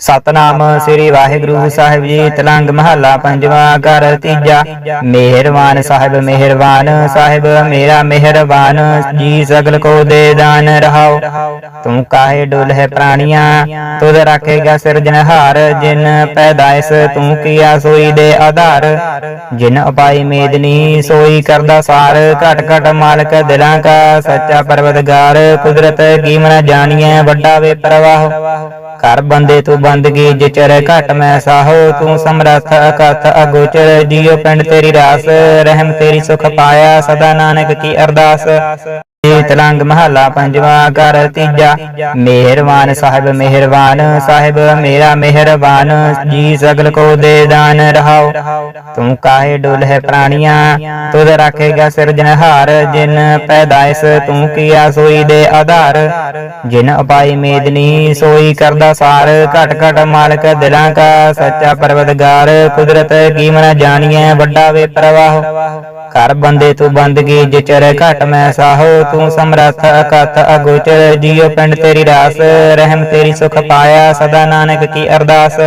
ਸਤਨਾਮ ਸ੍ਰੀ ਵਾਹਿਗੁਰੂ ਸਾਹਿਬ ਜੀ ਤਲੰਗ ਮਹੱਲਾ ਪੰਜਵਾਂ ਘਰ ਤੀਜਾ। ਮਿਹਰਬਾਨ ਸਾਹਿਬ ਮਿਹਰਬਾਨ ਸਾਹਿਬ ਮੇਰਾ ਮਿਹਰਬਾਨ ਜੀ ਸਗਲ ਕੋ ਦੇ ਦਾਨ ਰਹਾਓ। ਤੂੰ ਕਾਹੇ ਡੁਲਹਿ ਪ੍ਰਾਣੀਆਂ ਤੁਧ ਰੱਖੇਗਾ ਸਿਰਜਨਹਾਰ ਜਿਨ ਪੈਦਾਇਸ ਤੂੰ ਕੀਆ ਸੋਈ ਦੇ ਆਧਾਰ। ਜਿਨ ਉਪਾਈ ਮੇਦਨੀ ਸੋਈ ਕਰਦਾ ਸਾਰ ਘਟ ਘਟ ਮਾਲਕ ਦਿਲਾਂ ਕਾ ਸੱਚਾ ਪਰਵਤਗਾਰ ਕੁਦਰਤ ਕੀ ਮਨ ਜਾਣੀਐ ਵੱਡਾ ਵੇ ਪ੍ਰਵਾਹ। ਘਰ ਬੰਦੇ ਤੂੰ ਬੰਦਗੀ ਜਿਚਰ ਘਟ ਮੈਂ ਸਾਹੋ ਤੂੰ ਸਮਰੱਥ ਅਕਥ ਅਗੋਚਰ ਜੀਉ ਪਿੰਡ ਤੇਰੀ ਰਾਸ, ਰਹਿਮ ਤੇਰੀ ਸੁਖ ਪਾਇਆ, ਸਦਾ ਨਾਨਕ ਕੀ ਅਰਦਾਸ। ਤਲੰਗ ਮਹੱਲਾ ਪੰਜਵਾਂ ਘਰ ਤੀਜਾ। ਮਿਹਰਬਾਨ ਸਾਹਿਬ ਮਿਹਰਬਾਨ ਸਾਹਿਬ, ਮੇਰਾ ਮਿਹਰਬਾਨ। ਜੀ ਸਗਲ ਕੋ ਦੇ ਦਾਨ ਰਹਾਓ। ਤੂੰ ਕਾਹੇ ਡੁਲਹਿ ਪ੍ਰਾਣੀਆਂ? ਤੁਧ ਰੱਖੇਗਾ ਸਿਰਜਨਹਾਰ ਜਿਨ ਪੈਦਾਇਸ ਤੂੰ ਕੀਆ ਸੋਈ ਦੇ ਆਧਾਰ। ਜਿਨ ਉਪਾਈ ਮੇਦਨੀ ਸੋਈ ਕਰਦਾ ਸਾਰ। ਘਟ ਘਟ ਮਾਲਕ ਦਿਲਾਂ ਕਾ ਸੱਚਾ ਪਰਵਤਗਾਰ। ਕੁਦਰਤ ਕੀ ਮਨ ਜਾਣੀਐ ਵੱਡਾ ਵੇ ਪ੍ਰਵਾਹ। ਕਰ ਬੰਦੇ ਤੂੰ ਬੰਦਗੀ ਜਿਚਰ ਘਟ ਮੈਂ ਸਾਹੋ, ਤੂੰ ਸਮਰੱਥ ਅਕਥ ਅਗੋਚਰ ਜੀਉ ਪਿੰਡ ਤੇਰੀ ਰਾਸ, ਰਹਿਮ ਤੇਰੀ ਸੁਖ ਪਾਇਆ, ਸਦਾ ਨਾਨਕ ਕੀ ਅਰਦਾਸ।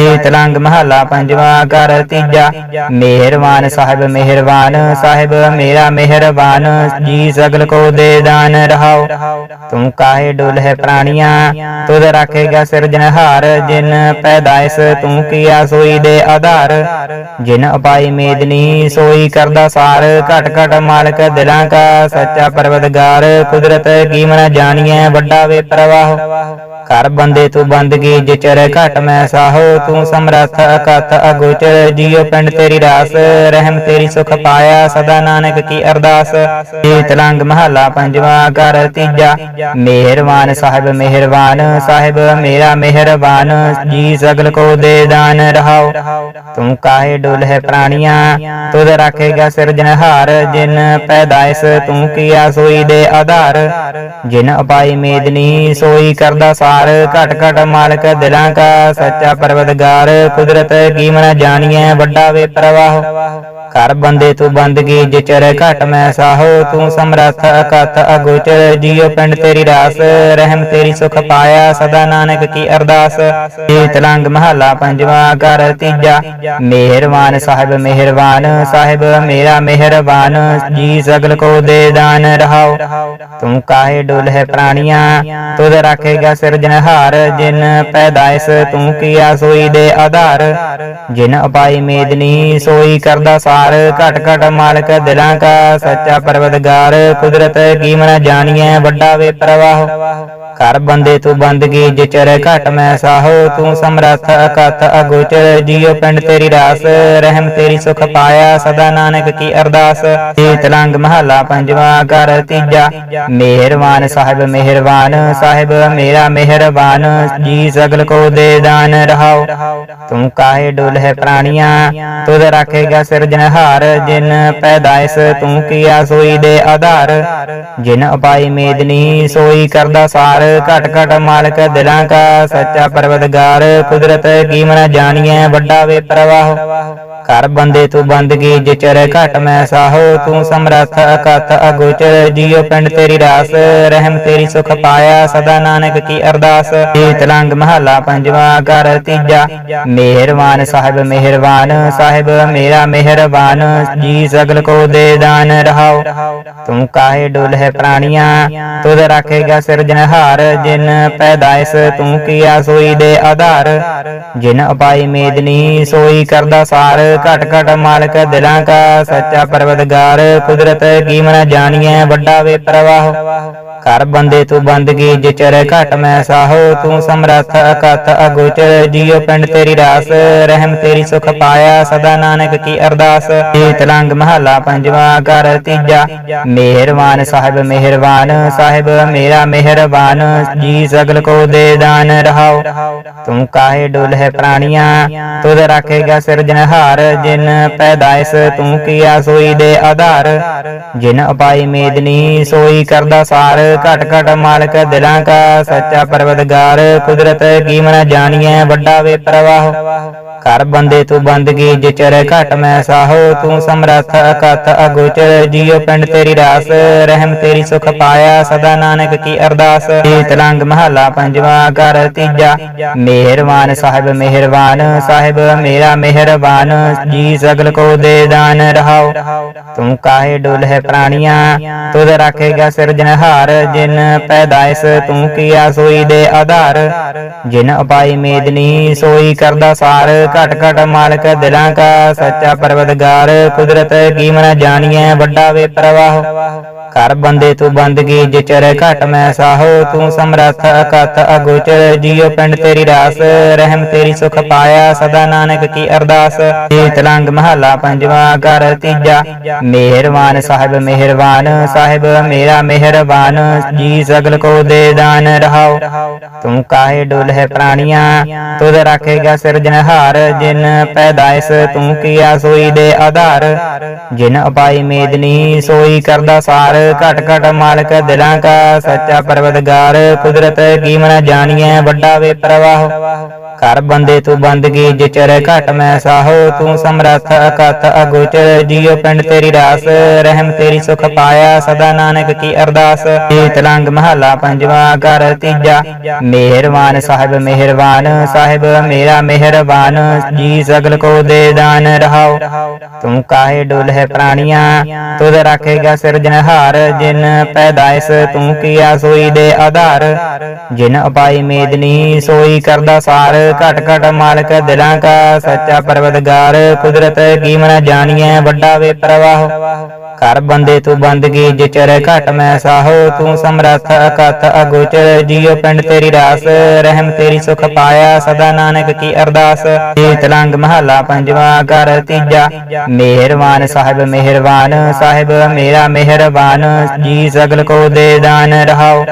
ਏ ਤਲੰਗ ਮਹੱਲਾ ਪੰਜਵਾਂ, ਘਰ ਤੀਜਾ, ਮਿਹਰਬਾਨ ਸਾਹਿਬ ਮਿਹਰਬਾਨ, ਸਾਹਿਬ ਮੇਰਾ ਮਿਹਰਬਾਨ, ਜੀ ਸਗਲ ਕੋ ਦੇ ਦਾਨ ਰਹਾਓ। ਤੂੰ ਕਾਹੇ ਡੁਲਹਿ ਪ੍ਰਾਣੀਆਂ, ਤੁਧ ਰੱਖੇਗਾ ਸਿਰਜਨਹਾਰ ਜਿਨ ਪੈਦਾਇਸ ਤੂੰ ਕੀਆ ਸੋਈ ਦੇ ਆਧਾਰ। ਜਿਨ ਅਪਾਈ ਮੇਦਨੀ ਸੋਈ ਕਰਦਾ ਸਾਰ ਘਟ ਘਟ ਮਾਲਕ, ਦਿਲਾਂ ਕਾ ਸੱਚਾ ਪਰਵਤਗਾਰ, ਕੁਦਰਤ ਕੀ ਮਨ ਜਾਣੀਐ, ਵੱਡਾ ਵੇ ਪ੍ਰਵਾਹ। ਕਰ ਬੰਦੇ ਤੂੰ ਬੰਦਗੀ ਜਿਚਰ ਘਟ ਮੈਂ ਸਾਹੋ, ਤੂੰ ਸਮਰੱਥ ਅਕਥ ਅਗੋਚਰ ਜੀਉ ਪਿੰਡ ਤੇਰੀ ਰਾਸ, ਰਹਿਮ ਤੇਰੀ ਸੁਖ ਪਾਇਆ, ਸਦਾ ਨਾਨਕ ਕੀ ਅਰਦਾਸ। ਏ ਤਲੰਗ ਮਹੱਲਾ ਪੰਜਵਾਂ, ਘਰ ਤੀਜਾ, ਮਿਹਰਬਾਨ ਸਾਹਿਬ ਮਿਹਰਬਾਨ ਸਾਹਿਬ, ਮੇਰਾ ਮਿਹਰਬਾਨ, ਜੀ ਸਗਲ ਕੋ ਦੇ ਦਾਨ ਰਹਾਓ। ਤੂੰ ਕਾਹੇ ਡੁਲਹਿ ਪ੍ਰਾਣੀਆਂ, ਤੁਧ ਰੱਖੇਗਾ ਸਿਰਜਨਹਾਰ ਜਿਨ ਪੈਦਾਇਸ ਤੂੰ ਕੀਆ ਸੋਈ ਦੇ ਆਧਾਰ। ਜਿਨ ਅਪਾਈ ਮੇਦਨੀ, ਸੋਈ ਕਰਦਾ ਸਾਰ ਘਟ ਘਟ ਮਾਲਕ ਦਿਲਾਂ ਕਾ ਸੱਚਾ ਪਰਵਤਗਾਰ, ਕੁਦਰਤ ਕੀ ਮਨ ਜਾਣੀਐ ਵੱਡਾ ਵੇ ਪ੍ਰਵਾਹ। ਕਰ ਬੰਦੇ ਤੂੰ ਬੰਦਗੀ ਜਿਚਰ ਘਟ ਮੈਂ ਸਾਹੋ, ਤੂੰ ਸਮਰੱਥ ਅਕਥ ਅਗੋਚਰ ਜੀਉ ਪਿੰਡ ਤੇਰੀ ਰਾਸ, ਰਹਿਮ ਤੇਰੀ ਸੁਖ ਪਾਇਆ, ਸਦਾ ਨਾਨਕ ਕੀ ਅਰਦਾਸ। ਏ ਤਲੰਗ ਮਹੱਲਾ ਪੰਜਵਾਂ, ਘਰ ਤੀਜਾ, ਮਿਹਰਬਾਨ ਸਾਹਿਬ ਮਿਹਰਬਾਨ, ਸਾਹਿਬ ਮੇਰਾ ਮਿਹਰਬਾਨ, ਜੀ ਸਗਲ ਕੋ ਦੇ ਦਾਨ ਰਹਾਓ। ਤੂੰ ਕਾਹੇ ਡੁਲਹਿ ਪ੍ਰਾਣੀਆਂ, ਤੁਧ ਰੱਖੇਗਾ ਸਿਰਜਨਹਾਰ ਜਿਨ ਪੈਦਾਇਸ ਤੂੰ ਕੀਆ ਸੋਈ ਦੇ ਆਧਾਰ। ਜਿਨ ਅਪਾਈ ਮੇਦਨੀ ਸੋਈ ਕਰਦਾ ਸਾਰ ਘਟ ਘਟ ਮਾਲਕ, ਦਿਲਾਂ ਕਾ ਸੱਚਾ ਪਰਵਤਗਾਰ, ਕੁਦਰਤ ਕੀ ਮਨ ਜਾਣੀਐ, ਵੱਡਾ ਵੇ ਪ੍ਰਵਾਹ। ਕਰ ਬੰਦੇ ਤੂੰ ਬੰਦਗੀ ਜਿਚਰ ਘਟ ਮੈਂ ਸਾਹੋ, ਤੂੰ ਸਮਰੱਥ ਅਕਥ ਅਗੋਚਰ ਜੀਉ ਪਿੰਡ ਤੇਰੀ ਰਾਸ, ਰਹਿਮ ਤੇਰੀ ਸੁਖ ਪਾਇਆ, ਸਦਾ ਨਾਨਕ ਕੀ ਅਰਦਾਸ। ਏ ਤਲੰਗ ਮਹੱਲਾ ਪੰਜਵਾਂ, ਘਰ ਤੀਜਾ, ਮਿਹਰਬਾਨ ਸਾਹਿਬ ਮਿਹਰਬਾਨ ਸਾਹਿਬ, ਮੇਰਾ ਮਿਹਰਬਾਨ, ਜੀ ਸਗਲ ਕੋ ਦੇ ਦਾਨ ਰਹਾਓ। ਤੂੰ ਕਾਹੇ ਡੁਲਹਿ ਪ੍ਰਾਣੀਆਂ, ਤੁਧ ਰੱਖੇਗਾ ਸਿਰਜਨਹਾਰ ਜਿਨ ਪੈਦਾਇਸ ਤੂੰ ਕੀਆ ਸੋਈ ਦੇ ਆਧਾਰ। ਜਿਨ ਅਪਾਈ ਮੇਦਨੀ ਸੋਈ ਕਰਦਾ ਸਾਰ ਘਟ ਘਟ ਮਾਲਕ ਦਿਲਾਂ ਕਾ ਸੱਚਾ ਪਰਵਤਗਾਰ ਕੁਦਰਤ ਕੀ ਮਨ ਜਾਣੀਐ ਵੱਡਾ ਵੇ ਪ੍ਰਵਾਹ। ਕਰ ਬੰਦੇ ਤੂੰ ਬੰਦਗੀ ਜਿਚਰ ਘਟ ਮੈਂ ਸਾਹੋ, ਤੂੰ ਸਮਰੱਥ ਅਕਥ ਅਗੋਚਰ ਜੀਉ ਪਿੰਡ ਤੇਰੀ ਰਾਸ, ਰਹਿਮ ਤੇਰੀ ਸੁਖ ਪਾਇਆ, ਸਦਾ ਨਾਨਕ ਕੀ ਅਰਦਾਸ। ਏ ਤਲੰਗ ਮਹੱਲਾ ਪੰਜਵਾਂ, ਘਰ ਤੀਜਾ, ਮਿਹਰਬਾਨ ਸਾਹਿਬ ਮਿਹਰਬਾਨ ਸਾਹਿਬ, ਮੇਰਾ ਮਿਹਰਬਾਨ, ਜੀ ਸਗਲ ਕੋ ਦੇ ਦਾਨ ਰਹਾਓ। ਤੂੰ ਕਾਹੇ ਡੁਲਹਿ ਪ੍ਰਾਣੀਆਂ, ਤੁਧ ਰੱਖੇਗਾ ਸਿਰਜਨਹਾਰ ਜਿਨ ਪੈਦਾਇਸ ਤੂੰ ਕੀਆ ਸੋਈ ਦੇ ਆਧਾਰ। ਜਿਨ ਅਪਾਈ ਮੇਦਨੀ, ਸੋਈ ਕਰਦਾ ਸਾਰ ਘਟ ਘਟ ਮਾਲਕ ਦਿਲਾਂ ਕਾ ਸੱਚਾ ਪਰਵਤਗਾਰ ਕੁਦਰਤ ਕੀ ਮਨ ਜਾਣੀਐ ਵੱਡਾ ਵੇ ਪ੍ਰਵਾਹ। ਕਰ ਬੰਦੇ ਤੂੰ ਬੰਦਗੀ ਜਿਚਰ ਘਟ ਮੈਂ ਸਾਹੋ, ਤੂੰ ਸਮਰੱਥ ਅਕਥ ਅਗੋਚਰ, ਜੀਉ ਪਿੰਡ ਤੇਰੀ ਰਾਸ, ਰਹਿਮ ਤੇਰੀ ਸੁਖ ਪਾਇਆ, ਸਦਾ ਨਾਨਕ ਕੀ ਅਰਦਾਸ। ਏ ਤਲੰਗ ਮਹੱਲਾ ਪੰਜਵਾਂ, ਘਰ ਤੀਜਾ, ਮਿਹਰਬਾਨ ਸਾਹਿਬ ਮਿਹਰਬਾਨ, ਸਾਹਿਬ ਮੇਰਾ ਮਿਹਰਬਾਨ, ਜੀ ਸਗਲ ਕੋ ਦੇ ਦਾਨ ਰਹਾਓ। ਤੂੰ ਕਾਹੇ ਡੁਲਹਿ ਪ੍ਰਾਣੀਆਂ, ਤੁਧ ਰੱਖੇਗਾ ਸਿਰਜਨਹਾਰ ਜਿਨ ਪੈਦਾਇਸ ਤੂੰ ਕੀਆ ਸੋਈ ਦੇ ਆਧਾਰ। ਜਿਨ ਅਪਾਈ ਮੇਦਨੀ, ਸੋਈ ਕਰਦਾ ਸਾਰ ਘਟ ਘਟ ਮਾਲਕ ਦਿਲਾਂ ਕਾ ਸੱਚਾ ਪਰਵਤਗਾਰ ਕੁਦਰਤ ਕੀ ਮਨ ਜਾਣੀਐ ਵੱਡਾ ਵੇ ਪ੍ਰਵਾਹ। ਕਰ ਬੰਦੇ ਤੂੰ ਬੰਦਗੀ ਜਿਚਰ ਘਟ ਮੈਂ ਸਾਹੋ, ਤੂੰ ਸਮਰੱਥ ਅਕਤ ਅਗੋਚਰ ਜੀਉ ਪਿੰਡ ਤੇਰੀ ਰਾਸ। ਰਹਿਮ ਤੇਰੀ ਸੁਖ ਪਾਇਆ ਸਦਾ ਨਾਨਕ ਕੀ ਅਰਦਾਸ। ਏਤ ਲੰਗ ਮਹਲਾ ਪੰਜਵਾ ਕਰ ਤੀਜਾ। ਮਿਹਰਬਾਨ ਸਾਹਿਬ ਮਿਹਰਬਾਨ ਸਾਹਿਬ, ਮੇਰਾ ਮਿਹਰਬਾਨ। ਜੀ ਸਗਲ ਕੋ ਦੇ ਦਾਨ ਰਹਾਉ ਤੂੰ ਕਾਹੇ ਡੁਲਹਿ ਪ੍ਰਾਣੀਆਂ? ਤੁਧ ਰਾਖੇਗਾ ਸਿਰਜਨਹਾਰ ਜਿਨ ਪੈਦਾਇਸ ਤੂੰ ਕੀਆ ਸੋਈ ਦੇ ਆਧਾਰ। ਜਿਨ ਉਪਾਈ ਮੇਦਨੀ ਸੋਈ ਕਰਦਾ ਸਾਰ। ਘਟ ਘਟ ਮਾਲਕ ਦਿਲਾਂ ਕਾ ਸੱਚਾ ਪਰਵਤਗਾਰ ਕੁਦਰਤ ਕੀ ਮਨ ਜਾਣੀਐ ਵੱਡਾ ਵੇ ਪ੍ਰਵਾਹ। ਕਰ ਬੰਦੇ ਤੂੰ ਬੰਦਗੀ ਜਿਚਰ ਘਟ ਮੈਂ ਸਾਹੋ, ਤੂੰ ਸਮਰੱਥ ਅਕਤ ਅਗੋਚਰ, ਜੀਉ ਪਿੰਡ ਤੇਰੀ ਰਾਸ, ਰਹਿਮ ਤੇਰੀ ਸੁਖ ਪਾਇਆ, ਸਦਾ ਨਾਨਕ ਕੀ ਅਰਦਾਸ। ਏਤ ਲੰਗ ਮਹਲਾ ਪੰਜਵਾ ਕਰ ਤੀਜਾ, ਮਿਹਰਬਾਨ ਸਾਹਿਬ ਮਿਹਰਬਾਨ, ਸਾਹਿਬ ਮੇਰਾ ਮਿਹਰਬਾਨ, ਜੀ ਸਗਲ ਕੋ ਦੇ ਦਾਨ ਰਹਾਉ ਤੂੰ ਕਾਹੇ ਡੁਲਹਿ ਪ੍ਰਾਣੀਆਂ, ਤੁਧ ਰਾਖੇਗਾ ਸਿਰਜਨਹਾਰ ਜਿਨ ਪੈਦਾਇਸ ਤੂੰ ਕੀਆ ਸੋਈ ਦੇ ਆਧਾਰ। ਜਿਨ ਅਪਾਈ ਮੇਦਨੀ ਸੋਈ ਕਰਦਾ ਸਾਰ ਘਟ ਘਟ ਮਾਲਕ ਦਿਲਾਂ ਕਾ ਸੱਚਾ ਪਰਵਤਗਾਰ ਕੁਦਰਤ ਕੀ ਮਨ ਜਾਣੀਐ ਵੱਡਾ ਵੇ ਪ੍ਰਵਾਹ। ਕਰ ਬੰਦੇ ਤੂੰ ਬੰਦਗੀ ਜਿਚਰ ਘਟ ਮੈਂ ਸਾਹੋ ਤੂੰ ਸਮਰੱਥ ਅਕਤ ਅਗੋਚਰ ਜੀਉ ਪਿੰਡ ਤੇਰੀ ਰਾਸ, ਰਹਿਮ ਤੇਰੀ ਸੁਖ ਪਾਇਆ, ਸਦਾ ਨਾਨਕ ਕੀ ਅਰਦਾਸ। ਏਤ ਮਹਲਾ ਪੰਜਵਾ ਕਰ ਤੀਜਾ, ਮਿਹਰਬਾਨ ਸਾਹਿਬ ਮਿਹਰਬਾਨ ਸਾਹਿਬ, ਮੇਰਾ ਮਿਹਰਬਾਨ, ਜੀ ਸਗਲ ਕੋ ਦੇ ਦਾਨ ਰਹਾਉ ਤੂੰ ਕਾਹੇ ਡੁਲਹਿ ਪ੍ਰਾਣੀਆਂ, ਤੁਧ ਰਾਖੇਗਾ ਸਿਰਜਨਹਾਰ ਜਿਨ ਪੈਦਾਇਸ ਤੂੰ ਕੀਆ ਸੋਈ ਦੇ ਆਧਾਰ। ਜਿਨ ਅਪਾਈ ਮੇਦਨੀ ਸੋਈ ਕਰਦਾ ਸਾਰ ਘਟ ਘਟ ਮਾਲਕ ਦਿਲਾਂ ਕਾ ਸੱਚਾ ਪਰਵਤਗਾਰ ਕੁਦਰਤ ਕੀ ਮਨ ਜਾਣੀਐ ਵੱਡਾ ਵੇ ਪ੍ਰਵਾਹ। ਕਰ ਬੰਦੇ ਤੂੰ ਬੰਦਗੀ ਜਿਚਰ ਘਟ ਮੈਂ ਸਾਹੋ ਤੂੰ ਸਮਰੱਥ ਅਕਤ ਅਗੋਚਰ ਜੀਉ ਪਿੰਡ ਤੇਰੀ ਰਾਸ, ਰਹਿਮ ਤੇਰੀ ਸੁਖ ਪਾਇਆ, ਸਦਾ ਨਾਨਕ ਕੀ ਅਰਦਾਸ। ਏਤ ਲੰਗ ਮਹਲਾ ਪੰਜਵਾ ਕਰ ਤੀਜਾ, ਮਿਹਰਬਾਨ ਸਾਹਿਬ ਮਿਹਰਬਾਨ ਸਾਹਿਬ, ਮੇਰਾ ਮਿਹਰਬਾਨ, ਜੀ ਸਗਲ ਕੋ ਦੇ ਦਾਨ ਰਹਾਉ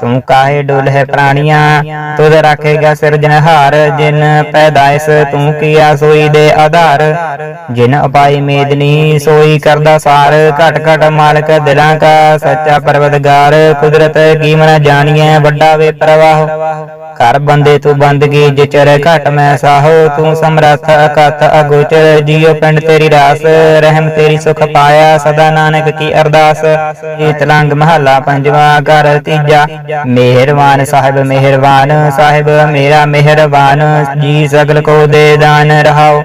ਤੂੰ ਕਾਹੇ ਡੁਲਹਿ ਪ੍ਰਾਣੀਆਂ, ਤੁਧ ਰਾਖੇਗਾ ਸਿਰਜਨਹਾਰ ਜਿਨ ਪੈਦਾਇਸ ਤੂੰ ਕੀਆ ਸੋਈ ਦੇ ਆਧਾਰ। ਜਿਨ ਅਪਾਈ ਮੇਦਨੀ, ਸੋਈ ਕਰਦਾ ਸਾਰ ਘਟ ਘਟ ਮਾਲਕ ਦਿਲਾਂ ਕਾ ਸੱਚਾ ਪਰਵਤਗਾਰ ਕੁਦਰਤ ਕੀ ਮਨ ਜਾਣੀਐ ਵੱਡਾ ਵੇ ਪ੍ਰਵਾਹ। ਕਰ ਬੰਦੇ ਤੂੰ ਬੰਦਗੀ ਜਿਚਰ ਘਟ ਮੈਂ ਸਾਹੋ, ਤੂੰ ਸਮਰੱਥ ਅਕਤ ਅਗੋਚਰ ਜੀਉ ਪਿੰਡ ਤੇਰੀ ਰਾਸ, ਰਹਿਮ ਤੇਰੀ ਸੁਖ ਪਾਇਆ ਸਦਾ ਨਾਨਕ ਕੀ ਅਰਦਾਸ। ਏਤ ਲੰਗ ਪੰਜਵਾ ਕਰ ਤੀਜਾ, ਮਿਹਰਬਾਨ ਸਾਹਿਬ ਮਿਹਰਬਾਨ, ਸਾਹਿਬ ਮੇਰਾ ਮਿਹਰਬਾਨ, ਜੀ ਸਗਲ ਕੋ ਦੇ ਦਾਨ ਰਹਾਉ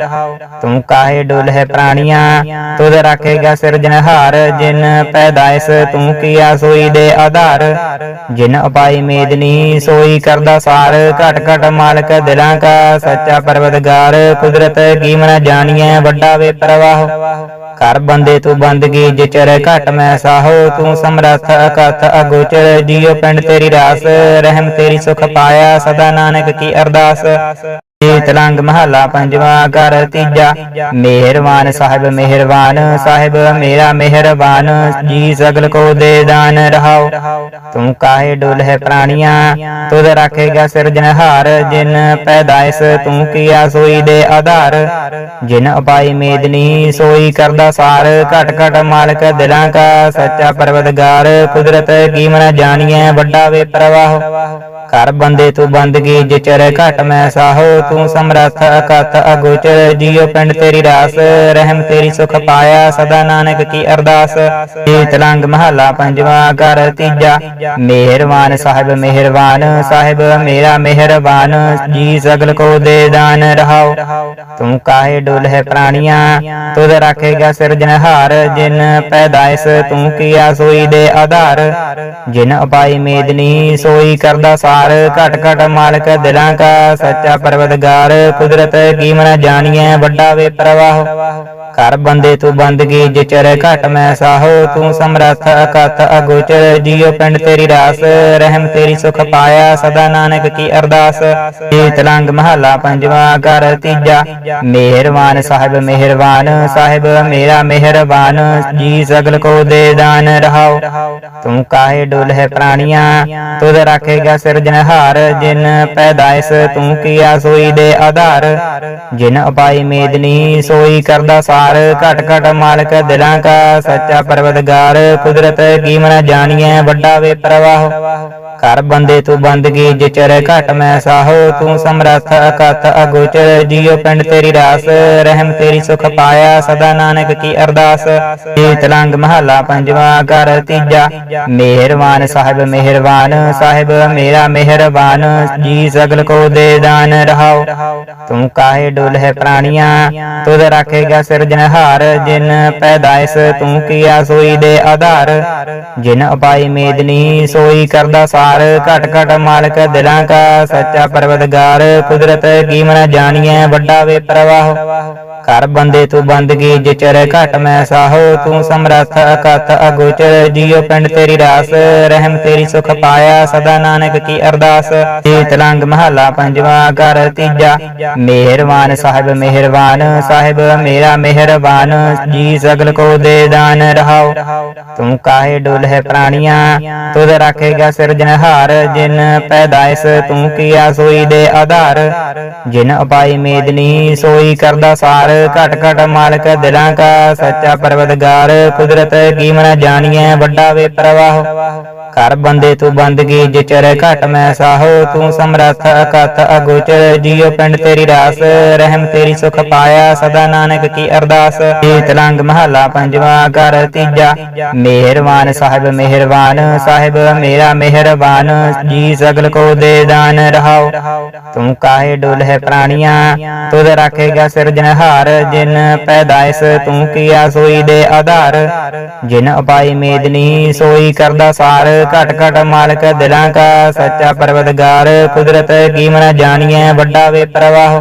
ਤੂੰ ਕਾਹੇ ਡੁਲਹਿ ਪ੍ਰਾਣੀਆਂ, ਤੁਧ ਰਾਖੇਗਾ ਸਿਰਜਨਹਾਰ ਜਿਨ ਪੈਦਾਇਸ ਤੂੰ ਕੀਆ ਸੋਈ ਦੇ ਆਧਾਰ। ਜਿਨ ਉਪਾਈ ਮੇਦਨੀ ਸੋਈ ਕਰਦਾ ਸਾਰ ਘਟ ਘਟ ਮਾਲਕ ਦਿਲਾਂ ਕਾ, ਸੱਚਾ ਪਰਵਤਗਾਰ। ਕੁਦਰਤ ਕੀ ਮਨ ਜਾਣੀਐ, ਵੱਡਾ ਵੇ ਪ੍ਰਵਾਹ। ਕਰ ਬੰਦੇ ਤੂੰ ਬੰਦਗੀ, ਜਿਚਰ ਘਟ ਮੈਂ ਸਾਹੋ ਤੂੰ ਸਮਰੱਥ ਅਕਤ ਅਗੋਚਰ ਜੀਉ ਪਿੰਡ ਤੇਰੀ ਰਾਸ। ਰਹਿਮ ਤੇਰੀ ਸੁਖ ਪਾਇਆ, ਸਦਾ ਨਾਨਕ ਕੀ ਅਰਦਾਸ। ਏਤ ਲੰਗ ਪੰਜਵਾ ਕਰ ਤੀਜਾ। ਮਿਹਰਬਾਨ ਸਾਹਿਬ ਮਿਹਰਬਾਨ ਸਾਹਿਬ, ਮੇਰਾ ਮਿਹਰਬਾਨ। ਜੀ ਸਗਲ ਕੋ ਦੇ ਦਾਨ ਰਹਾਉ ਤੂੰ ਕਾਹੇ ਡੁਲਹਿ ਪ੍ਰਾਣੀਆਂ? ਤੁਧ ਰਾਖੇਗਾ ਸਿਰਜਨਹਾਰ ਜਿਨ ਪੈਦਾਇਸ ਤੂੰ ਕੀਆ ਸੋਈ ਦੇ ਆਧਾਰ। ਜਿਨ ਉਪਾਈ ਮੇਦਨੀ ਸੋਈ ਕਰਦਾ ਸਾਰ। ਘਟ ਘਟ ਮਾਲਕ ਦਿਲਾਂ ਕਾ ਸੱਚਾ ਪਰਵਤਗਾਰ। ਕੁਦਰਤ ਕੀ ਮਨ ਜਾਣੀਐ ਵੱਡਾ ਵੇ ਪ੍ਰਵਾਹ। ਘਰ ਬੰਦੇ ਤੂੰ ਬੰਦਗੀ ਜਿਚਰ ਘਟ ਮੈਂ ਸਾਹੋ, ਤੂੰ ਸਮਰੱਥ ਅਕਤ ਅਗੋਚਰ, ਜੀਉ ਪਿੰਡ ਤੇਰੀ ਰਾਸ, ਰਹਿਮ ਤੇਰੀ ਸੁਖ ਪਾਇਆ, ਸਦਾ ਨਾਨਕ ਕੀ ਅਰਦਾਸ। ਏਤ ਲੰਗ ਮਹਲਾ ਪੰਜਵਾ ਕਰ ਤੀਜਾ, ਮਿਹਰਬਾਨ ਸਾਹਿਬ ਮਿਹਰਬਾਨ, ਸਾਹਿਬ ਮੇਰਾ ਮਿਹਰਬਾਨ, ਜੀ ਸਗਲ ਕੋ ਦੇ ਦਾਨ ਰਹਾਉ ਤੂੰ ਕਾਹੇ ਡੁਲਹਿ ਪ੍ਰਾਣੀਆਂ, ਤੁਧ ਰਾਖੇਗਾ ਸਿਰਜਨਹਾਰ ਜਿਨ ਪੈਦਾਇਸ ਤੂੰ ਕੀਆ ਸੋਈ ਦੇ ਆਧਾਰ। ਜਿਨ ਅਪਾਈ ਮੇਦਨੀ ਸੋਈ ਕਰਦਾ ਸਾਰ ਘਟ ਘਟ ਮਾਲਕ, ਦਿਲਾਂ ਕਾ ਸੱਚਾ ਪਰਵਤਗਾਰ, ਕੁਦਰਤ ਕੀ ਮਨ ਜਾਣੀਐ, ਵੱਡਾ ਵੇ ਪ੍ਰਵਾਹ। ਕਰ ਬੰਦੇ ਤੂੰ ਬੰਦਗੀ, ਜਿਚਰ ਘਟ ਮੈਂ ਸਾਹੋ, ਤੂੰ ਸਮਰੱਥ ਅਕਤ ਅਗੋਚਰ ਜੀਉ ਪਿੰਡ ਤੇਰੀ ਰਾਸ, ਰਹਿਮ ਤੇਰੀ ਸੁਖ ਪਾਇਆ, ਸਦਾ ਨਾਨਕ ਕੀ ਅਰਦਾਸ। ਏਤ ਲੰਗ ਮਹਲਾ ਪੰਜਵਾ ਕਰ ਤੀਜਾ, ਮਿਹਰਬਾਨ ਸਾਹਿਬ ਮਿਹਰਬਾਨ ਸਾਹਿਬ, ਮੇਰਾ ਮਿਹਰਬਾਨ, ਜੀ ਸਗਲ ਕੋ ਦੇ ਦਾਨ ਰਹਾਉ ਤੂੰ ਕਾਹੇ ਡੁਲਹਿ ਪ੍ਰਾਣੀਆਂ, ਤੁਧ ਰਾਖੇਗਾ ਸਿਰ ਹਾਰ, ਜਿਨ ਪੈਦਾਇਸ ਤੂੰ ਕੀਆ ਸੋਈ ਦੇ ਆਧਾਰ। ਜਿਨ ਉਪਾਈ ਮੇਦਨੀ ਸੋਈ ਕਰਦਾ ਸਾਰ। ਘਟ ਘਟ ਮਾਲਕ ਦਿਲਾਂ ਕਾ ਸੱਚਾ ਪਰਵਤਗਾਰ। ਕੁਦਰਤ ਕੀ ਮਨ ਜਾਣੀਐ ਵੱਡਾ ਵੇ ਪ੍ਰਵਾਹ। ਘਰ ਬੰਦੇ ਤੂੰ ਬੰਦਗੀ ਜਿਚਰ ਘਟ ਮੈਂ ਸਾਹੋ, ਤੂੰ ਸਮਰੱਥ ਅਕਤ ਅਗੋਚਰ ਜੀਉ ਪਿੰਡ ਤੇਰੀ ਰਾਸ, ਰਹਿਮ ਤੇਰੀ ਸੁਖ ਪਾਇਆ, ਸਦਾ ਨਾਨਕ ਕੀ ਅਰਦਾਸ। ਏਤ ਲੰਗ ਮਹਲਾ ਪੰਜਵਾ ਕਰ ਤੀਜਾ, ਮਿਹਰਬਾਨ ਸਾਹਿਬ ਮਿਹਰਬਾਨ ਸਾਹਿਬ, ਮੇਰਾ ਮਿਹਰਬਾਨ, ਜੀ ਸਗਲ ਕੋ ਦੇ ਦਾਨ ਰਹਾਓ। ਤੂੰ ਕਾਹੇ ਡੁੱਲ ਹੈ ਪ੍ਰਾਣੀਆਂ, ਤੁਧ ਰੱਖੇਗਾ ਸਿਰਜਣਹਾਰ ਜਿਨ ਪੈਦਾਇਸ ਤੂੰ ਕੀਆ ਸੋਈ ਦੇ ਆਧਾਰ। ਜਿਨ ਅਪਾਈ ਮੇਦਨੀ ਸੋਈ ਕਰਦਾ ਸਾਰ ਘਟ ਘਟ ਮਾਲਕ, ਦਿਲਾਂ ਕਾ ਸੱਚਾ ਪਰਵਤਗਾਰ, ਕੁਦਰਤ ਕੀ ਮਨ ਜਾਣੀਐ, ਵੱਡਾ ਵੇ ਪ੍ਰਵਾਹ। ਘਰ ਬੰਦੇ ਤੂੰ ਬੰਦਗੀ ਜਿਚਰ ਘਟ ਮੈਂ ਸਾਹੋ ਤੂੰ ਸਮਰੱਥ ਅਕਤ ਅਗੋਚਰ ਜੀਉ ਪਿੰਡ ਤੇਰੀ ਰਾਸ, ਰਹਿਮ ਤੇਰੀ ਸੁਖ ਪਾਇਆ, ਸਦਾ ਨਾਨਕ ਕੀ ਅਰਦਾਸ। ਏਤ ਲੰਗ ਮਹਲਾ ਪੰਜਵਾ ਕਰ ਤੀਜਾ, ਮਿਹਰਬਾਨ ਸਾਹਿਬ ਮਿਹਰਬਾਨ ਸਾਹਿਬ, ਮੇਰਾ ਮਿਹਰਬਾਨ, ਜੀ ਸਗਲ ਕੋ ਦੇ ਦਾਨ ਰਹਾਓ। ਤੂੰ ਕਾਹੇ ਡੁਲ ਹੈ ਪ੍ਰਾਣੀਆਂ, ਤੁਧ ਰੱਖੇਗਾ ਸਿਰਜਣਹਾਰ ਜਿਨ ਪੈਦਾਇਸ ਤੂੰ ਕੀਆ ਸੋਈ ਦੇ ਆਧਾਰ। ਜਿਨ ਅਪਾਈ ਮੇਦਨੀ ਸੋਈ ਕਰਦਾ ਸਾਰ ਘਟ ਘਟ ਮਾਲਕ ਦਿਲਾਂ ਕਾ ਸੱਚਾ ਪਰਵਤਗਾਰ ਕੁਦਰਤ ਕੀ ਮਨ ਜਾਣੀਐ ਵੱਡਾ ਵੇ ਪ੍ਰਵਾਹ। ਕਰ ਬੰਦੇ ਤੂੰ ਬੰਦਗੀ ਜਿਚਰ ਘਟ ਮੈਂ ਸਾਹੋ, ਤੂੰ ਸਮਰੱਥ ਅਕਤ ਅਗੋਚਰ ਜੀਉ ਪਿੰਡ ਤੇਰੀ ਰਾਸ, ਰਹਿਮ ਤੇਰੀ ਸੁਖ ਪਾਇਆ, ਸਦਾ ਨਾਨਕ ਕੀ ਅਰਦਾਸ। ਏਤ ਲੰਗ ਮਹਲਾ ਪੰਜਵਾ ਕਰ ਤੀਜਾ, ਮਿਹਰਬਾਨ ਸਾਹਿਬ ਮਿਹਰਬਾਨ ਸਾਹਿਬ, ਮੇਰਾ ਮਿਹਰਬਾਨ, ਜੀ ਸਗਲ ਕੋ ਦੇ ਦਾਨ ਰਹਾਓ। ਤੂੰ ਕਾਹੇ ਡੁਲ ਹੈ ਪ੍ਰਾਣੀਆਂ, ਤੁਧ ਰੱਖੇਗਾ ਸਿਰਜਣਹਾਰ ਜਿਨ ਪੈਦਾਇਸ ਤੂੰ ਕੀਆ ਸੋਈ ਦੇ ਆਧਾਰ। ਜਿਨ ਉਪਾਈ ਮੇਦਨੀ ਸੋਈ ਕਰਦਾ ਸਾਰ ਘਟ ਘਟ ਮਾਲਕ ਦਿਲਾਂ ਕਾ ਸੱਚਾ ਪਰਵਤਗਾਰ ਕੁਦਰਤ ਕੀ ਮਨ ਜਾਣੀਐ ਵੱਡਾ ਵੇ ਪ੍ਰਵਾਹ।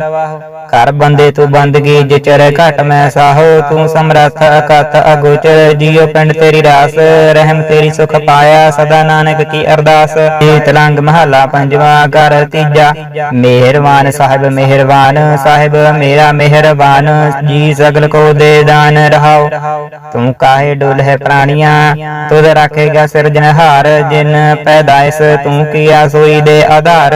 ਕਰ ਬੰਦੇ ਤੂੰ ਬੰਦਗੀ, ਜਿਚਰ ਘਟ ਮੈਂ ਸਾਹੋ, ਤੂੰ ਸਮਰੱਥ ਅਕਤ ਅਗੋਚਰ, ਜੀਉ ਪਿੰਡ ਤੇਰੀ ਰਾਸ, ਰਹਿਮ ਤੇਰੀ ਸੁਖ ਪਾਇਆ, ਸਦਾ ਨਾਨਕ ਕੀ ਅਰਦਾਸ। ਏਤ ਲੰਗ ਮਹਲਾ ਪੰਜਵਾ ਕਰ ਤੀਜਾ ਮਿਹਰਬਾਨ ਸਾਹਿਬ ਮਿਹਰਬਾਨ ਸਾਹਿਬ ਮੇਰਾ ਮਿਹਰਬਾਨ ਜੀ ਸਗਲ ਕੋ ਦੇ ਦਾਨ ਰਹਾਓ। ਤੂੰ ਕਾਹੇ ਡੁਲ ਹੈ ਪ੍ਰਾਣੀਆਂ, ਤੁਧ ਰੱਖੇਗਾ ਸਿਰਜਣਹਾਰ ਜਿਨ ਪੈਦਾਇਸ ਤੂੰ ਕੀਆ ਸੋਈ ਦੇ ਆਧਾਰ।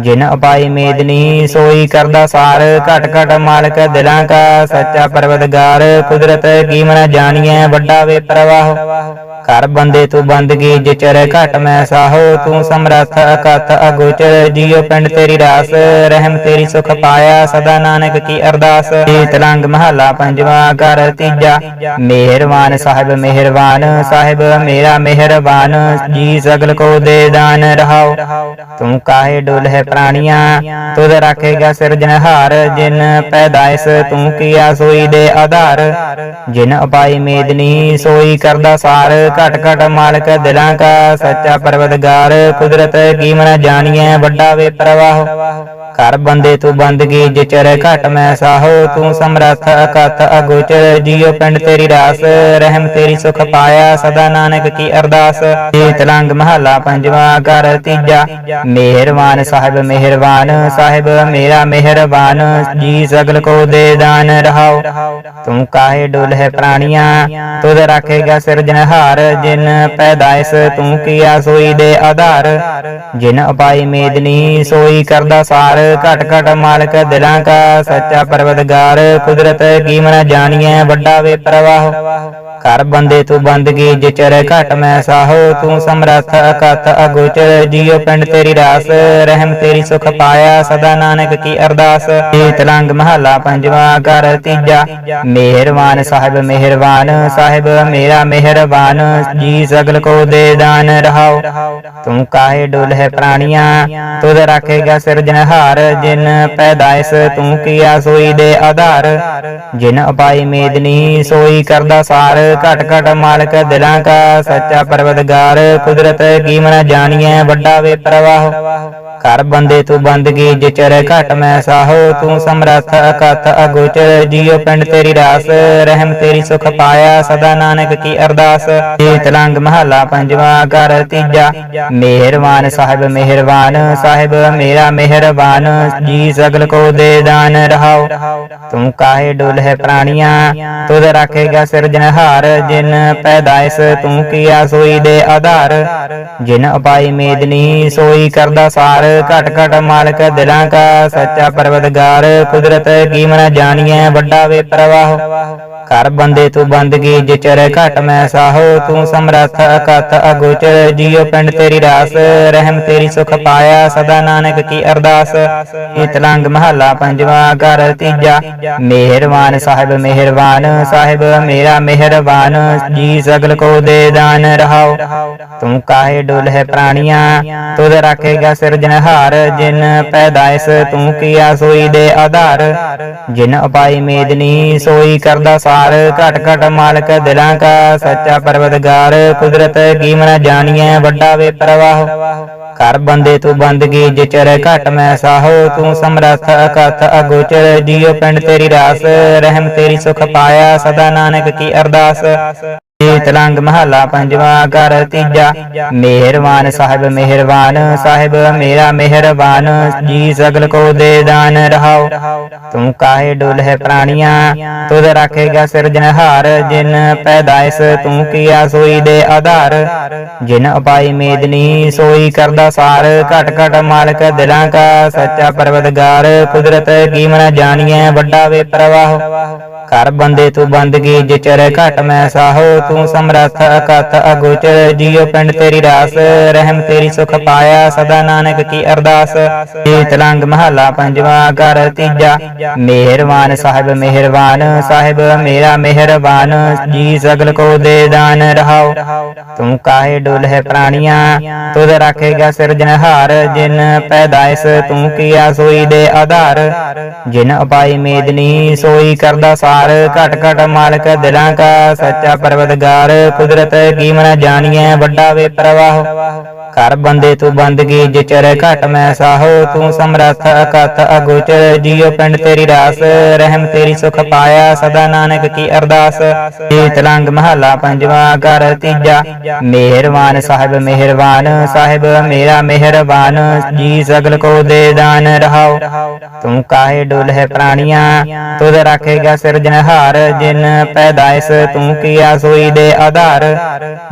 ਜਿਨ ਅਪਾਈ ਮੇਦਨੀ, ਸੋਈ ਕਰਦਾ ਸਾਰ ਘਟ ਘਟ ਮਾਲਕ ਦਿਲਾਂ ਕਾ ਸੱਚਾ ਪਰਵਤਗਾਰ ਕੁਦਰਤ ਕੀ ਮਨ ਜਾਣੀਐ ਵੱਡਾ ਵੇ ਪ੍ਰਵਾਹ। ਕਰ ਬੰਦੇ ਤੂੰ ਬੰਦਗੀ ਜਿਚਰ ਘਟ ਮੈਂ ਸਾਹੋ, ਤੂੰ ਸਮਰੱਥ ਅਕਤ ਅਗੋਚਰ ਜੀਉ ਪਿੰਡ ਤੇਰੀ ਰਾਸ, ਰਹਿਮ ਤੇਰੀ ਸੁਖ ਪਾਇਆ ਸਦਾ ਨਾਨਕ ਕੀ ਅਰਦਾਸ। ਏਤ ਲੰਗ ਮਹਲਾ ਪੰਜਵਾ ਕਰ ਤੀਜਾ, ਮਿਹਰਬਾਨ ਸਾਹਿਬ ਮਿਹਰਬਾਨ, ਸਾਹਿਬ ਮੇਰਾ ਮਿਹਰਬਾਨ, ਜੀ ਸਗਲ ਕੋ ਦੇ ਦਾਨ ਰਹਾਓ। ਤੂੰ ਕਾਹੇ ਡੁੱਲ ਹੈ ਪ੍ਰਾਣੀਆਂ, ਤੁਧ ਰੱਖੇਗਾ ਸਿਰਜਣਹਾਰ ਜਿਨ ਪੈਦਾਇਸ ਤੂੰ ਕੀਆ ਸੋਈ ਦੇ ਆਧਾਰ। ਜਿਨ ਅਪਾਈ ਮੇਦਨੀ ਸੋਈ ਕਰਦਾ ਸਾਰ ਘਟ ਘਟ ਮਾਲਕ ਦਿਲਾਂ ਕਾ ਸੱਚਾ ਪਰਵਤਗਾਰ, ਕੁਦਰਤ ਕੀ ਮਨ ਜਾਣੀਐ, ਵੱਡਾ ਵੇ ਪ੍ਰਵਾਹ। ਕਰ ਬੰਦੇ ਤੂੰ ਬੰਦਗੀ ਜਿਚਰ ਘਟ ਮੈਂ ਸਾਹੋ ਤੂੰ ਸਮਰੱਥ ਅਕਤ ਅਗੋਚਰ, ਜੀਉ ਪਿੰਡ ਤੇਰੀ ਰਾਸ, ਰਹਿਮ ਤੇਰੀ ਸੁਖ ਪਾਇਆ, ਸਦਾ ਨਾਨਕ ਕੀ ਅਰਦਾਸ। ਏਤ ਲੰਗ ਮਹਲਾ ਪੰਜਵਾ ਕਰ ਤੀਜਾ। ਮਿਹਰਬਾਨ ਸਾਹਿਬ ਮਿਹਰਬਾਨ, ਸਾਹਿਬ ਮੇਰਾ ਮਿਹਰਬਾਨ, ਜੀ ਸਗਲ ਕੋ ਦੇ ਦਾਨ ਰਹਾਓ। ਤੂੰ ਕਾਹੇ ਡੁਲ ਹੈ ਪ੍ਰਾਣੀਆਂ, ਤੁਧ ਰੱਖੇਗਾ ਸਿਰਜਣਹਾਰ ਜਿਨ ਪੈਦਾਇਸ ਤੂੰ ਕੀਆ ਸੋਈ ਦੇ ਆਧਾਰ। ਜਿਨ ਉਪਾਈ ਮੇਦਨੀ ਸੋਈ ਕਰਦਾ ਸਾਰ। ਘਟ ਘਟ ਮਾਲਕ ਦਿਲਾਂ ਕਾ ਸੱਚਾ ਪਰਵਤਗਾਰ। ਕੁਦਰਤ ਕੀ ਮਨ ਜਾਣੀਐ ਵੱਡਾ ਵੇ ਪ੍ਰਵਾਹ। ਕਰ ਬੰਦੇ ਤੂੰ ਬੰਦਗੀ ਜਿਚਰ ਘਟ ਮੈਂ ਸਾਹੋ ਤੂੰ ਸਮਰੱਥ ਅਕਤ ਅਗੋਚਰ ਜੀਉ ਪਿੰਡ ਤੇਰੀ ਰਾਸ, ਰਹਿਮ ਤੇਰੀ ਸੁਖ ਪਾਇਆ, ਸਦਾ ਨਾਨਕ ਕੀ ਅਰਦਾਸ। ਏਤ ਮਹਲਾ ਪੰਜਵਾ ਕਰ ਤੀਜਾ, ਮਿਹਰਬਾਨ ਸਾਹਿਬ ਮਿਹਰਬਾਨ, ਸਾਹਿਬ ਮੇਰਾ ਮਿਹਰਬਾਨ, ਜੀ ਸਗਲ ਕੋ ਦੇ ਦਾਨ ਰਹਾਓ। ਤੂੰ ਕਾਹੇ ਡੁਲ ਹੈ ਪ੍ਰਾਣੀਆਂ, ਤੁਧ ਰੱਖੇਗਾ ਸਿਰਜਣਹਾਰ ਜਿਨ ਪੈਦਾਇਸ ਤੂੰ ਕੀਆ ਸੋਈ ਦੇ ਆਧਾਰ। ਜਿਨ ਅਪਾਈ ਮੇਦਨੀ ਸੋਈ ਕਰਦਾ ਸਾਰ ਘਟ ਘਟ ਮਾਲਕ ਦਿਲਾਂ ਕਾ ਸੱਚਾ ਪਰਵਤਗਾਰ ਕੁਦਰਤ ਕੀ ਮਨ ਜਾਣੀਐ ਵੱਡਾ ਵੇ ਪ੍ਰਵਾਹ। ਕਰ ਬੰਦੇ ਤੂੰ ਬੰਦਗੀ ਜਿਚਰ ਘਟ ਮੈਂ ਸਾਹੋ ਤੂੰ ਸਮਰੱਥ ਅਕਤ ਅਗੋਚਰ ਜੀਉ ਪਿੰਡ ਤੇਰੀ ਰਾਸ, ਰਹਿਮ ਤੇਰੀ ਸੁਖ ਪਾਇਆ ਸਦਾ ਨਾਨਕ ਕੀ ਅਰਦਾਸ। ਜੀਤ ਲੰਗ ਮਹਲਾ ਪੰਜਵਾ ਕਰ ਤੀਜਾ, ਮਿਹਰਬਾਨ ਸਾਹਿਬ ਮਿਹਰਬਾਨ ਸਾਹਿਬ, ਮੇਰਾ ਮਿਹਰਬਾਨ, ਜੀ ਸਗਲ ਕੋ ਦੇ ਦਾਨ ਰਹਾਉ ਤੂੰ ਕਾਹੇ ਡੁਲ ਹੈ ਪ੍ਰਾਣੀਆਂ, ਤੁਧ ਰੱਖੇਗਾ ਸਿਰਜਣਹਾਰ ਜਿਨ ਪੈਦਾਇਸ ਤੂੰ ਕੀਆ ਸੋਈ ਦੇ ਆਧਾਰ। ਜਿਨ ਅਪਾਈ ਮੇਦਨੀ ਸੋਈ ਕਰਦਾ ਸਾਰ ਘਟ ਘਟ ਮਾਲਕ ਦਿਲਾਂ ਕਾ ਸੱਚਾ ਪਰਵਤਗਾਰ ਕੁਦਰਤ ਕੀ ਮਨ ਜਾਣੀਐ ਵੱਡਾ ਵੇ ਪ੍ਰਵਾਹ। ਘਰ ਬੰਦੇ ਤੂੰ ਬੰਦਗੀ ਜਿਚਰ ਘਟ ਮੈਂ ਸਾਹੋ, ਤੂੰ ਸਮਰੱਥ ਅਕਤ ਅਗੋਚਰ ਜੀਉ ਪਿੰਡ ਤੇਰੀ ਰਾਸ, ਰਹਿਮ ਤੇਰੀ ਸੁਖ ਪਾਇਆ, ਸਦਾ ਨਾਨਕ ਕੀ ਅਰਦਾਸ। ਇਤਲੰਗ ਮਹੱਲਾ ਪੰਜਵਾ ਕਰ ਤੀਜਾ, ਮਿਹਰਬਾਨ ਸਾਹਿਬ ਮਿਹਰਬਾਨ ਸਾਹਿਬ, ਮੇਰਾ ਮਿਹਰਬਾਨ, ਜੀ ਸਗਲ ਕੋ ਦੇ ਦਾਨ ਰਹਾਉ ਤੂੰ ਕਾਹੇ ਡੁੱਲ ਹੈ ਪ੍ਰਾਣੀਆਂ, ਤੁਧ ਰੱਖੇਗਾ ਸਿਰਜਣਹਾਰ ਜਿਨ ਪੈਦਾਇਸ ਤੂੰ ਕੀਆ ਸੋਈ ਦੇ ਆਧਾਰ। ਜਿਨ ਉਪਾਈ ਮੇਦਨੀ ਸੋਈ ਕਰਦਾ ਸਾਰ ਘਟ ਘਟ ਮਾਲਕ, ਦਿਲਾਂ ਕਾ ਸੱਚਾ ਪਰਵਤਗਾਰ, ਕੁਦਰਤ ਕੀ ਮਨ ਜਾਣੀਐ, ਵੱਡਾ ਵੇ ਪ੍ਰਵਾਹ। ਕਰ ਬੰਦੇ ਤੂੰ ਬੰਦਗੀ, ਜਿਚਰ ਘਟ ਮੈਂ ਸਾਹੋ, ਤੂੰ ਸਮਰਥ ਅਕਤ ਅਗੋਚਰ ਜੀਉ ਪਿੰਡ ਤੇਰੀ ਰਾਸ, ਰਹਿਮ ਤੇਰੀ ਸੁਖ ਪਾਇਆ, ਸਦਾ ਨਾਨਕ ਕੀ ਅਰਦਾਸ। ਤਲੰਗ ਮਹੱਲਾ ਪੰਜਵਾ ਕਰ ਤੀਜਾ ਮਿਹਰਬਾਨ ਸਾਹਿਬ ਮਿਹਰਬਾਨ ਸਾਹਿਬ ਮੇਰਾ ਮਿਹਰਬਾਨ ਜੀ ਸਗਲ ਕੋ ਦੇ ਦਾਨ ਰਹਾਉ ਤੂੰ ਕਾਹੇ ਡੁੱਲ ਹੈ ਪ੍ਰਾਣੀਆਂ ਤੁਧ ਰੱਖੇਗਾ ਸਿਰਜਣਹਾਰ ਜਿਨ ਪੈਦਾਇਸ ਤੂੰ ਕੀਆ ਸੋਈ ਦੇ ਆਧਾਰ ਜਿਨ ਉਪਾਈ ਮੇਦਨੀ ਸੋਈ ਕਰਦਾ ਸਾਰ ਘਟ ਘਟ ਮਾਲਕ ਦਿਲਾਂ ਕਾ ਸੱਚਾ ਪਰਵਤਗਾਰ ਕੁਦਰਤ ਕੀ ਮਨ ਜਾਣੀਐ ਵੱਡਾ ਵੇ ਪ੍ਰਵਾਹ ਘਰ ਬੰਦੇ ਤੂੰ ਬੰਦਗੀ ਜਿਚਰ ਘਟ ਮੈਂ ਸਾਹੋ, ਤੂੰ ਸਮਰੱਥ ਅਕਤ ਅਗੋਚਰ ਜੀਉ ਪਿੰਡ ਤੇਰੀ ਰਾਸ, ਰਹਿਮ ਤੇਰੀ ਸੁਖ ਪਾਇਆ ਸਦਾ ਨਾਨਕ ਕੀ ਅਰਦਾਸ। ਤਲੰਗ ਮਹੱਲਾ ਪੰਜਵਾ ਕਰ ਤੀਜਾ, ਮਿਹਰਬਾਨ ਸਾਹਿਬ ਮਿਹਰਬਾਨ, ਸਾਹਿਬ ਮੇਰਾ ਮਿਹਰਬਾਨ, ਜੀ ਸਗਲ ਕੋ ਦੇ ਦਾਨ ਰਹਾਉ ਤੂੰ ਕਾਹੇ ਡੁੱਲ ਹੈ ਪ੍ਰਾਣੀਆਂ, ਤੁਧ ਰੱਖੇਗਾ ਸਿਰਜਣਹਾਰ ਜਿਨ ਪੈਦਾਇਸ ਤੂੰ ਕੀਆ ਸੋਈ ਦੇ ਆਧਾਰ। ਜਿਨ ਉਪਾਈ ਮੇਦਨੀ, ਸੋਈ ਕਰਦਾ ਸਾਰ ਘਟ ਘਟ ਮਾਲਕ ਦਿਲਾਂ ਕਾ, ਸੱਚਾ ਪਰਵਤਗਾਰ, ਕੁਦਰਤ ਕੀ ਮਨ ਜਾਣੀਐ, ਵੱਡਾ ਵੇ ਪ੍ਰਵਾਹ। ਘਰ ਬੰਦੇ ਤੂੰ ਬੰਦਗੀ ਜਿਚਰ ਘਟ ਮੈਂ ਸਾਹੋ, ਤੂੰ ਸਮਰੱਥ ਅਕਤ ਅਗੋਚਰ ਜੀਉ ਪਿੰਡ ਤੇਰੀ ਰਾਸ, ਰਹਿਮ ਤੇਰੀ ਸੁਖ ਪਾਇਆ, ਸਦਾ ਨਾਨਕ ਕੀ ਅਰਦਾਸ। ਤਲੰਗ ਮਹੱਲਾ ਪੰਜਵਾ ਕਰ ਤੀਜਾ, ਮਿਹਰਬਾਨ ਸਾਹਿਬ ਮਿਹਰਬਾਨ ਸਾਹਿਬ, ਮੇਰਾ ਮਿਹਰਬਾਨ, ਜੀ ਸਗਲ ਕੋ ਦੇ ਦਾਨ ਰਹਾਉ ਤੂੰ ਕਾਹੇ ਡੁੱਲ ਹੈ ਪ੍ਰਾਣੀਆਂ, ਤੁਧ ਰੱਖੇਗਾ ਸਿਰਜਣਹਾਰ ਜਿਨ ਪੈਦਾਇਸ ਤੂੰ ਕੀਆ ਸੋਈ ਦੇ ਆਧਾਰ।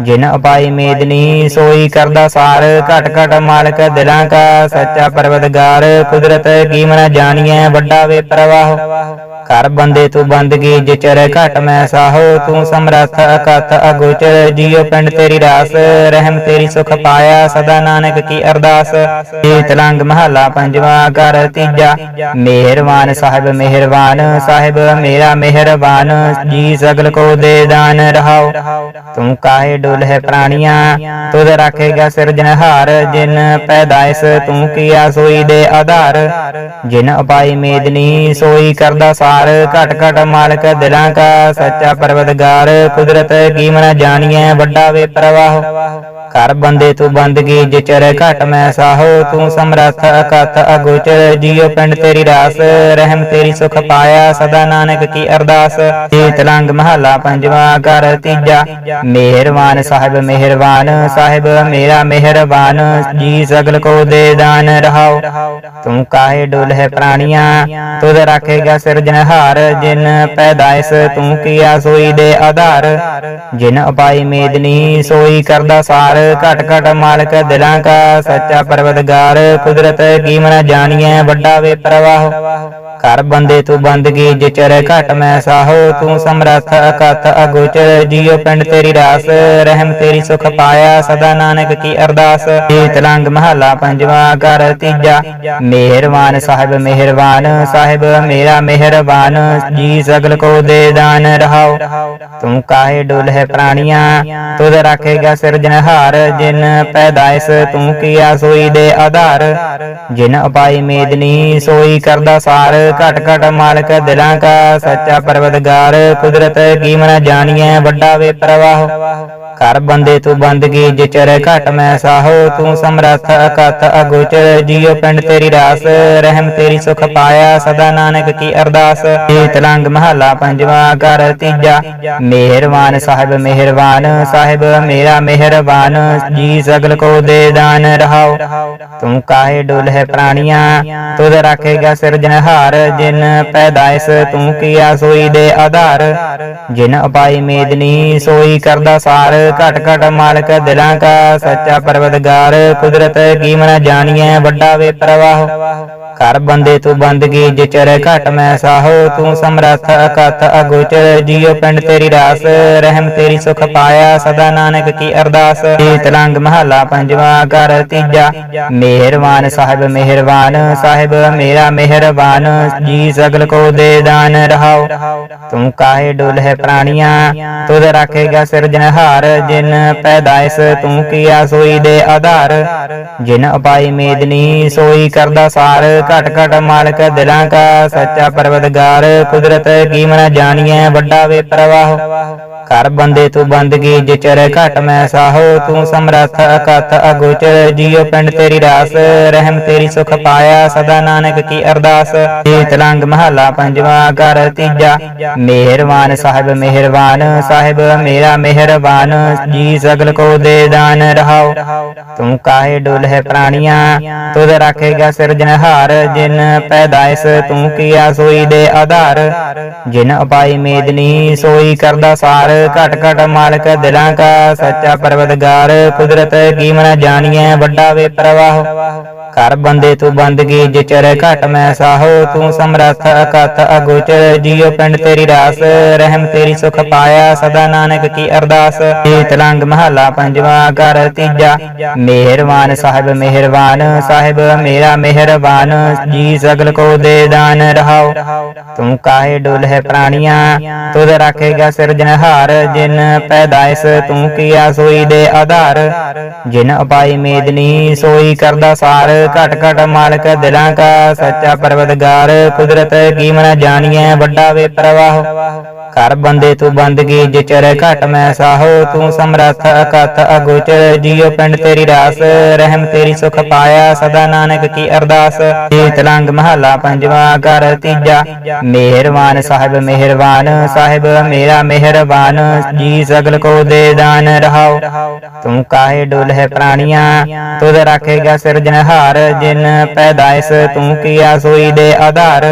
ਜਿਨ ਅਪਾਈ ਮੇਦਨੀ, ਸੋਈ ਕਰਦਾ ਸਾਰ ਘਟ ਘਟ ਮਾਲਕ, ਦਿਲਾਂ ਕਾ ਸੱਚਾ ਪਰਵਤਗਾਰ, ਕੁਦਰਤ ਕੀ ਮਨ ਜਾਣੀਐ, ਵੱਡਾ ਵੇ ਪ੍ਰਵਾਹ। ਘਰ ਬੰਦੇ ਤੂੰ ਬੰਦਗੀ ਜਿਚਰ ਘਟ ਮੈਂ ਸਾਹੋ, ਤੂੰ ਸਮਰੱਥ ਅਕਤ ਅਗੋਚਰ ਜੀਉ ਪਿੰਡ ਤੇਰੀ ਰਾਸ, ਰਹਿਮ ਤੇਰੀ ਸੁਖ ਪਾਇਆ, ਸਦਾ ਨਾਨਕ ਕੀ ਅਰਦਾਸ। ਤਲੰਗ ਮਹੱਲਾ ਪੰਜਵਾ ਕਰ ਤੀਜਾ, ਮਿਹਰਬਾਨ ਸਾਹਿਬ ਮਿਹਰਬਾਨ, ਸਾਹਿਬ ਮੇਰਾ ਮਿਹਰਬਾਨ, ਜੀ ਸਗਲ ਕੋ ਦੇ ਦਾਨ ਰਹਾਉ ਤੂੰ ਕਾਹੇ ਡੁੱਲ ਹੈ ਪ੍ਰਾਣੀਆਂ, ਤੁਧ ਰੱਖੇਗਾ ਸਿਰਜਣਹਾਰ ਜਿਨ ਪੈਦਾਇਸ ਤੂੰ ਕੀਆ ਸੋਈ ਦੇ ਆਧਾਰ। ਜਿਨ ਉਪਾਈ ਮੇਦਨੀ, ਸੋਈ ਕਰਦਾ ਸਾਰ ਘਟ ਘਟ ਮਾਲਕ ਦਿਲਾਂ ਕਾ, ਸੱਚਾ ਪਰਵਤਗਾਰ, ਕੁਦਰਤ ਕੀ ਮਨ ਜਾਣੀਐ, ਵੱਡਾ ਵੇ ਪ੍ਰਵਾਹ। ਕਰ ਬੰਦੇ ਤੂੰ ਬੰਦਗੀ ਜਿਚਰ ਘਟ ਮੈਂ ਸਾਹੋ, ਤੂੰ ਸਮਰੱਥ ਅਕਤ ਅਗੋਚਰ ਜੀਉ ਪਿੰਡ ਤੇਰੀ ਰਾਸ, ਰਹਿਮ ਤੇਰੀ ਸੁਖ ਪਾਇਆ ਸਦਾ ਨਾਨਕ ਕੀ ਅਰਦਾਸ। ਤਲੰਗ ਮਹੱਲਾ ਪੰਜਵਾ ਕਰ ਤੀਜਾ, ਮਿਹਰਬਾਨ ਸਾਹਿਬ ਮਿਹਰਬਾਨ, ਸਾਹਿਬ ਮੇਰਾ ਮਿਹਰਬਾਨ, ਜੀ ਸਗਲ ਕੋ ਦੇ ਦਾਨ ਰਹਾਉ ਤੂੰ ਕਾਹੇ ਡੁਲ ਹੈ ਪ੍ਰਾਣੀਆਂ, ਤੁਧ ਰੱਖੇਗਾ ਸਿਰਜਣਹਾਰ ਜਿਨ ਪੈਦਾਇਸ ਤੂੰ ਕੀਆ ਸੋਈ ਦੇ ਆਧਾਰ। ਜਿਨ ਉਪਾਈ ਮੇਦਨੀ, ਸੋਈ ਕਰਦਾ ਸਾਰ ਘਟ ਘਟ ਮਾਲਕ, ਦਿਲਾਂ ਕਾ ਸੱਚਾ ਪਰਵਤਗਾਰ, ਕੁਦਰਤ ਕੀ ਮਨ ਜਾਣੀਐ ਵੱਡਾ ਵੇ ਪ੍ਰਵਾਹ। ਕਰ ਬੰਦੇ ਤੂੰ ਬੰਦਗੀ ਜਿਚਰ ਘਟ ਮੈਂ ਸਾਹੋ ਤੂੰ ਸਮਰੱਥ ਅਕਤ ਅਗੋਚਰ, ਜੀਉ ਪਿੰਡ ਤੇਰੀ ਰਾਸ, ਰਹਿਮ ਤੇਰੀ ਸੁਖ ਪਾਇਆ, ਸਦਾ ਨਾਨਕ ਕੀ ਅਰਦਾਸ। ਤਲੰਗ ਮਹੱਲਾ ਪੰਜਵਾ ਕਰ ਤੀਜਾ, ਮਿਹਰਬਾਨ ਸਾਹਿਬ ਮਿਹਰਬਾਨ, ਸਾਹਿਬ ਮੇਰਾ ਮਿਹਰਬਾਨ, ਜੀ ਸਗਲ ਕੋ ਦੇ ਦਾਨ ਰਹਾਉ ਤੂੰ ਕਾਹੇ ਡੁਲ ਹੈ ਪ੍ਰਾਣੀਆਂ, ਤੁਧ ਰੱਖੇਗਾ ਸਿਰਜਣਹਾਰ ਜਿਨ ਪੈਦਾਇਸ ਤੂੰ ਕੀਆ ਸੋਈ ਦੇ ਆਧਾਰ। ਜਿਨ ਉਪਾਈ ਮੇਦਨੀ ਸੋਈ ਕਰਦਾ ਸਾਰ। ਘਟ ਘਟ ਮਾਲਕ ਦਿਲਾਂ ਕਾ ਸੱਚਾ ਪਰਵਤਗਾਰ। ਕੁਦਰਤ ਕੀ ਮਨ ਜਾਣੀਐ ਵੱਡਾ ਵੇ ਪ੍ਰਵਾਹ। ਕਰ ਬੰਦੇ ਤੂੰ ਬੰਦਗੀ ਜਿਚਰ ਘਟ ਮੈਂ ਸਾਹੋ ਤੂੰ ਸਮਰੱਥ ਅਕਤ ਅਗੋਚਰ ਜੀਉ ਪਿੰਡ ਤੇਰੀ ਰਾਸ, ਰਹਿਮ ਤੇਰੀ ਸੁਖ ਪਾਇਆ, ਸਦਾ ਨਾਨਕ ਕੀ ਅਰਦਾਸ। ਏਤ ਮਹਲਾ ਪੰਜਵਾ ਕਰ ਤੀਜਾ, ਮਿਹਰਬਾਨ ਸਾਹਿਬ ਮਿਹਰਬਾਨ ਸਾਹਿਬ, ਮੇਰਾ ਮਿਹਰਬਾਨ, ਜੀ ਸਗਲ ਕੋ ਦੇ ਦਾਨ ਰਹਾਓ। ਤੂੰ ਕਾਹੇ ਡੁਲ ਹੈ ਪ੍ਰਾਣੀਆਂ, ਤੁਧ ਰੱਖੇਗਾ ਸਿਰਜਣਹਾਰ ਜਿਨ ਪੈਦਾਇਸ ਤੂੰ ਕੀਆ ਸੋਈ ਦੇ ਆਧਾਰ। ਜਿਨ ਅਪਾਈ ਮੇਦਨੀ ਸੋਈ ਕਰਦਾ ਸਾਰ ਘਟ ਘਟ ਮਾਲਕ ਦਿਲਾਂ ਕਾ ਸੱਚਾ ਪਰਵਤਗਾਰ ਕੁਦਰਤ ਕੀ ਮਨ ਜਾਣੀਐ ਵੱਡਾ ਵੇ ਪ੍ਰਵਾਹ। ਕਰ ਬੰਦੇ ਤੂੰ ਬੰਦਗੀ ਜਿਚਰ ਘਟ ਮੈਂ ਸਾਹੋ, ਤੂੰ ਸਮਰੱਥ ਅਕਤ ਅਗੋਚਰ ਜੀਉ ਪਿੰਡ ਤੇਰੀ ਰਾਸ, ਰਹਿਮ ਤੇਰੀ ਸੁਖ ਪਾਇਆ ਸਦਾ ਨਾਨਕ ਕੀ ਅਰਦਾਸ। ਏਤ ਮਹਲਾ ਪੰਜਵਾ ਕਰ ਤੀਜਾ, ਮਿਹਰਬਾਨ ਸਾਹਿਬ ਮਿਹਰਬਾਨ, ਸਾਹਿਬ ਮੇਰਾ ਮਿਹਰਬਾਨ, ਜੀ ਸਗਲ ਕੋ ਦੇ ਦਾਨ ਰਹਾਓ। ਤੂੰ ਕਾਹੇ ਡੁਲ ਹੈ ਪ੍ਰਾਣੀਆਂ, ਤੁਧ ਰੱਖੇਗਾ ਸਿਰਜਣਹਾਰ ਜਿਨ ਪੈਦਾਇਸ ਤੂੰ ਕੀਆ ਸੋਈ ਦੇ ਆਧਾਰ। ਜਿਨ ਅਪਾਈ ਮੇਦਨੀ ਸੋਈ ਕਰਦਾ ਸਾਰ ਘਟ ਘਟ ਮਾਲਕ, ਦਿਲਾਂ ਕਾ ਸੱਚਾ ਪਰਵਤਗਾਰ, ਕੁਦਰਤ ਕੀ ਮਨ ਜਾਣੀਐ ਵੱਡਾ ਵੇ ਪ੍ਰਵਾਹ। ਕਰ ਬੰਦੇ ਤੂੰ ਬੰਦਗੀ ਜਿਚਰ ਘਟ ਮੈਂ ਸਾਹੋ, ਤੂੰ ਸਮਰੱਥ ਅਕਤ ਅਗੋਚਰ, ਜੀਉ ਪਿੰਡ ਤੇਰੀ ਰਾਸ, ਰਹਿਮ ਤੇਰੀ ਸੁਖ ਪਾਇਆ, ਸਦਾ ਨਾਨਕ ਕੀ ਅਰਦਾਸ। ਏਤ ਲੰਗ ਮਹਲਾ ਪੰਜਵਾ ਕਰ ਤੀਜਾ, ਮਿਹਰਬਾਨ ਸਾਹਿਬ ਮਿਹਰਬਾਨ, ਸਾਹਿਬ ਮੇਰਾ ਮਿਹਰਬਾਨ, ਜੀ ਸਗਲ ਕੋ ਦੇ ਦਾਨ ਰਹਾਓ। ਤੂੰ ਕਾਹੇ ਡੁੱਲ ਹੈ ਪ੍ਰਾਣੀਆਂ, ਤੁਧ ਰੱਖੇਗਾ ਸਿਰਜਣਹਾਰ ਜਿਨ ਪੈਦਾਇਸ ਤੂੰ ਕੀਆ ਸੋਈ ਦੇ ਆਧਾਰ, ਜਿਨ ਅਪਾਈ ਮੇਦਨੀ ਸੋਈ ਕਰਦਾ ਸਾਰ, ਘਟ ਘਟ ਮਾਲਕ ਦਿਲਾਂ ਕਾ ਸੱਚਾ ਪਰਵਤਗਾਰ, ਕੁਦਰਤ ਕੀ ਮਨ ਜਾਣੀਐ ਵੱਡਾ ਵੇ ਪ੍ਰਵਾਹ। ਕਰ ਬੰਦੇ ਤੂੰ ਬੰਦਗੀ ਜਿਚਰ ਘਟ ਮੈਂ ਸਾਹੋ, ਤੂੰ ਸਮਰੱਥ ਅਕਤ ਅਗੋਚਰ, ਜੀਉ ਪਿੰਡ ਤੇਰੀ ਰਾਸ, ਰਹਿਮ ਤੇਰੀ ਸੁਖ ਪਾਇਆ, ਸਦਾ ਨਾਨਕ ਕੀ ਅਰਦਾਸ। ਏਤ ਤਲੰਗ ਮਹੱਲਾ ਪੰਜਵਾ ਕਰ ਤੀਜਾ ਮਿਹਰਬਾਨ ਸਾਹਿਬ ਮਿਹਰਬਾਨ ਸਾਹਿਬ ਮੇਰਾ ਮਿਹਰਬਾਨ ਜੀ ਸਗਲ ਕੋ ਦੇ ਦਾਨ ਰਹਾਓ। ਤੂੰ ਕਾਹੇ ਡੁੱਲ ਹੈ ਪ੍ਰਾਣੀਆਂ? ਤੁਧ ਰੱਖੇਗਾ ਸਿਰਜਣਹਾਰ ਜਿਨ ਪੈਦਾਇਸ ਤੂੰ ਕੀਆ ਸੋਈ ਦੇ ਆਧਾਰ। ਜਿਨ ਅਪਾਈ ਮੇਦਨੀ ਸੋਈ ਕਰਦਾ ਸਾਰ, ਘਟ ਘਟ ਮਾਲਕ ਦਿਲਾਂ ਕਾ ਸੱਚਾ ਪਰਵਤਗਾਰ। ਕੁਦਰਤ ਕੀ ਮਨ ਜਾਣੀਐ, ਵੱਡਾ ਵੇ ਪ੍ਰਵਾਹ। ਕਰ ਬੰਦੇ ਤੂੰ ਬੰਦਗੀ ਜਿਚਰ ਘਟ ਮੈਂ ਸਾਹੋ, ਤੂੰ ਸਮਰੱਥ ਅਕਤ ਅਗੋਚਰ, ਜੀਉ ਪਿੰਡ ਤੇਰੀ ਰਾਸ, ਰਹਿਮ ਤੇਰੀ ਸੁਖ ਪਾਇਆ, ਸਦਾ ਨਾਨਕ ਕੀ ਅਰਦਾਸ। ਏਤ ਲੰਗ ਮਹਲਾ ਪੰਜਵਾ ਕਰ ਤੀਜਾ, ਮਿਹਰਬਾਨ ਸਾਹਿਬ ਮਿਹਰਬਾਨ, ਸਾਹਿਬ ਮੇਰਾ ਮਿਹਰਬਾਨ, ਜੀ ਸਗਲ ਕੋ ਦੇ ਦਾਨ ਰਹਾਓ। ਤੂੰ ਕਾਹੇ ਡੁਲ ਹੈ ਪ੍ਰਾਣੀਆਂ, ਤੁਧ ਰੱਖੇਗਾ ਸਿਰਜਣਹਾਰ ਜਿਨ ਪੈਦਾਇਸ ਤੂੰ ਕੀਆ ਸੋਈ ਦੇ ਆਧਾਰ।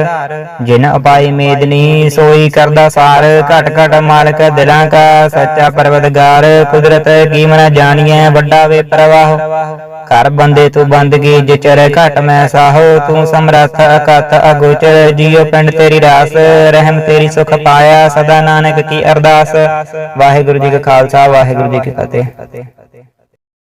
ਜਿਨ ਅਪਾਈ ਮੇਦਨੀ ਸੋਈ ਕਰਦਾ ਸਾਰ ਘਟ ਘਟ ਮਾਲਕ, ਦਿਲਾਂ ਕਾ ਸੱਚਾ ਪਰਵਤਗਾਰ, ਕੁਦਰਤ ਕੀ ਮਨ ਜਾਣੀਐ ਵੱਡਾ ਵੇ ਪ੍ਰਵਾਹ। ਕਰ ਬੰਦੇ ਤੂੰ ਬੰਦਗੀ, ਜਿਚਰ ਘਟ ਮੈਂ ਸਾਹੋ, ਤੂੰ ਸਮਰੱਥ ਅਕਤ ਅਗੋਚਰ, ਜੀਉ ਪਿੰਡ ਤੇਰੀ ਰਾਸ, ਰਹਿਮ ਤੇਰੀ ਸੁਖ ਪਾਇਆ, ਸਦਾ ਨਾਨਕ ਕੀ ਅਰਦਾਸ। ਵਾਹਿਗੁਰੂ ਜੀ ਕਾ ਖਾਲਸਾ, ਵਾਹਿਗੁਰੂ ਜੀ ਕੀ ਫਤਿਹ।